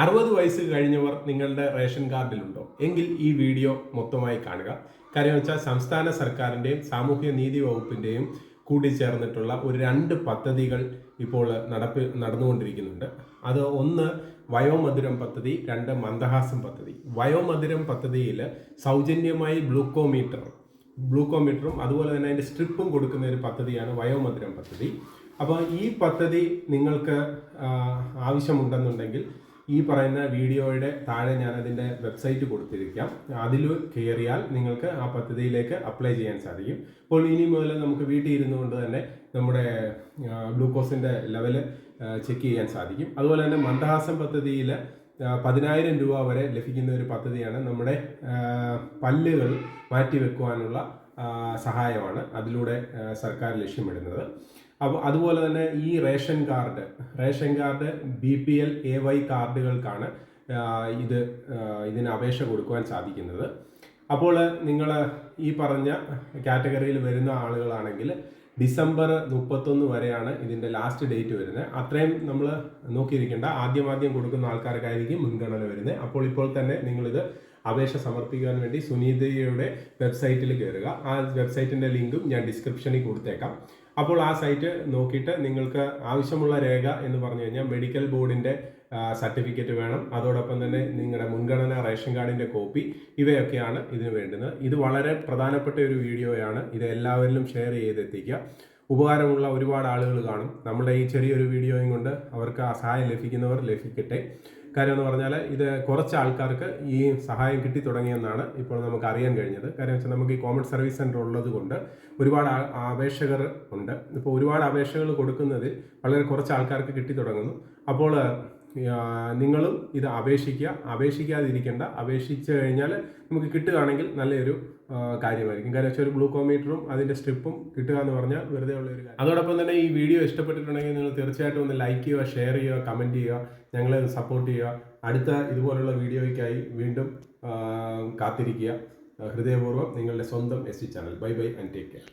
അറുപത് വയസ്സ് കഴിഞ്ഞവർ നിങ്ങളുടെ റേഷൻ കാർഡിലുണ്ടോ? എങ്കിൽ ഈ വീഡിയോ മൊത്തമായി കാണുക. കാര്യം വെച്ചാൽ സംസ്ഥാന സർക്കാരിന്റെയും സാമൂഹ്യ നീതി വകുപ്പിന്റെയും കൂടിച്ചേർന്നിട്ടുള്ള ഒരു രണ്ട് പദ്ധതികൾ ഇപ്പോൾ നടപ്പ് നടന്നുകൊണ്ടിരിക്കുന്നുണ്ട്. അത് ഒന്ന് വയോമധുരം പദ്ധതി രണ്ട് മന്ദഹാസം പദ്ധതി. വയോമധുരം പദ്ധതിയിൽ സൗജന്യമായി ഗ്ലൂക്കോമീറ്റർ ഗ്ലൂക്കോമീറ്ററും അതുപോലെ തന്നെ അതിന്റെ സ്ട്രിപ്പും കൊടുക്കുന്ന ഒരു പദ്ധതിയാണ് വയോമധുരം പദ്ധതി. അപ്പോൾ ഈ പദ്ധതി നിങ്ങൾക്ക് ആവശ്യമുണ്ടെന്നുണ്ടെങ്കിൽ ഈ പറയുന്ന വീഡിയോയുടെ താഴെ ഞാൻ അതിന്റെ വെബ്സൈറ്റ് കൊടുത്തിരിക്കാം. അതിൽ കയറിയാൽ നിങ്ങൾക്ക് ആ പദ്ധതിയിലേക്ക് അപ്ലൈ ചെയ്യാൻ സാധിക്കും. അപ്പോൾ ഇനി മുതൽ നമുക്ക് വീട്ടിൽ ഇരുന്നു കൊണ്ട് തന്നെ നമ്മുടെ ഗ്ലൂക്കോസിന്റെ ലെവൽ ചെക്ക് ചെയ്യാൻ സാധിക്കും. അതുപോലെ തന്നെ മന്ദഹാസം പദ്ധതിയിൽ പതിനായിരം രൂപ വരെ ലഭിക്കുന്ന ഒരു പദ്ധതിയാണ് നമ്മുടെ പല്ലുകൾ മാറ്റിവെക്കുവാനുള്ള സഹായമാണ് അതിലൂടെ സർക്കാർ ലക്ഷ്യമിടുന്നത്. അപ്പോൾ അതുപോലെ തന്നെ ഈ ration card ration card B P L A Y കാർഡുകൾക്കാണ് ഇത് ഇതിന് അപേക്ഷ കൊടുക്കുവാൻ സാധിക്കുന്നത്. അപ്പോൾ നിങ്ങൾ ഈ പറഞ്ഞ കാറ്റഗറിയിൽ വരുന്ന ആളുകളാണെങ്കിൽ ഡിസംബർ മുപ്പത്തൊന്ന് വരെയാണ് ഇതിന്റെ ലാസ്റ്റ് ഡേറ്റ് വരുന്നത്. അത്രയും നമ്മൾ നോക്കിയിരിക്കേണ്ട ആദ്യം ആദ്യം കൊടുക്കുന്ന ആൾക്കാർക്കായിരിക്കും മുൻഗണന വരുന്നത്. അപ്പോൾ ഇപ്പോൾ തന്നെ നിങ്ങളിത് അപേക്ഷ സമർപ്പിക്കാൻ വേണ്ടി സുനീതയുടെ വെബ്സൈറ്റിൽ കയറുക. ആ വെബ്സൈറ്റിന്റെ ലിങ്കും ഞാൻ ഡിസ്ക്രിപ്ഷനിൽ കൊടുത്തേക്കാം. അപ്പോൾ ആ സൈറ്റ് നോക്കിയിട്ട് നിങ്ങൾക്ക് ആവശ്യമുള്ള രേഖ എന്ന് പറഞ്ഞു കഴിഞ്ഞാൽ മെഡിക്കൽ ബോർഡിന്റെ സർട്ടിഫിക്കറ്റ് വേണം. അതോടൊപ്പം തന്നെ നിങ്ങളുടെ മുൻഗണന റേഷൻ കാർഡിന്റെ കോപ്പി ഇവയൊക്കെയാണ് ഇതിന് വേണ്ടുന്നത്. ഇത് വളരെ പ്രധാനപ്പെട്ട ഒരു വീഡിയോയാണ്. ഇത് എല്ലാവരിലും ഷെയർ ചെയ്തെത്തിക്കുക. ഉപകാരമുള്ള ഒരുപാട് ആളുകൾ കാണും. നമ്മുടെ ഈ ചെറിയൊരു വീഡിയോയും കൊണ്ട് അവർക്ക് ആ സഹായം ലഭിക്കുന്നവർ ലഭിക്കട്ടെ. കാര്യം എന്ന് പറഞ്ഞാൽ ഇത് കുറച്ച് ആൾക്കാർക്ക് ഈ സഹായം കിട്ടി തുടങ്ങിയെന്നാണ് ഇപ്പോൾ നമുക്ക് അറിയാൻ കഴിഞ്ഞത്. കാര്യം വെച്ചാൽ നമുക്ക് ഈ കോമൺ സർവീസ് സെന്റർ ഉള്ളത് കൊണ്ട് ഒരുപാട് അപേക്ഷകർ ഉണ്ട്. ഇപ്പോൾ ഒരുപാട് അപേക്ഷകൾ കൊടുക്കുന്നതിൽ വളരെ കുറച്ച് ആൾക്കാർക്ക് കിട്ടി തുടങ്ങുന്നു. അപ്പോൾ നിങ്ങളും ഇത് അപേക്ഷിക്കുക. അപേക്ഷിക്കാതിരിക്കേണ്ട. അപേക്ഷിച്ച് കഴിഞ്ഞാൽ നമുക്ക് കിട്ടുകയാണെങ്കിൽ നല്ലൊരു കാര്യമായിരിക്കും. കാരണം വെച്ചാൽ ഒരു ഗ്ലൂക്കോമീറ്ററും അതിന്റെ സ്ട്രിപ്പും കിട്ടുക എന്ന് പറഞ്ഞാൽ വെറുതെ ഉള്ള ഒരു കാര്യം. അതോടൊപ്പം തന്നെ ഈ വീഡിയോ ഇഷ്ടപ്പെട്ടിട്ടുണ്ടെങ്കിൽ നിങ്ങൾ തീർച്ചയായിട്ടും ഒന്ന് ലൈക്ക് ചെയ്യുക ഷെയർ ചെയ്യുക കമന്റ് ചെയ്യുക ഞങ്ങളെ സപ്പോർട്ട് ചെയ്യുക. അടുത്ത ഇതുപോലുള്ള വീഡിയോയ്ക്കായി വീണ്ടും കാത്തിരിക്കുക. ഹൃദയപൂർവം നിങ്ങളുടെ സ്വന്തം S channel bye bye and take care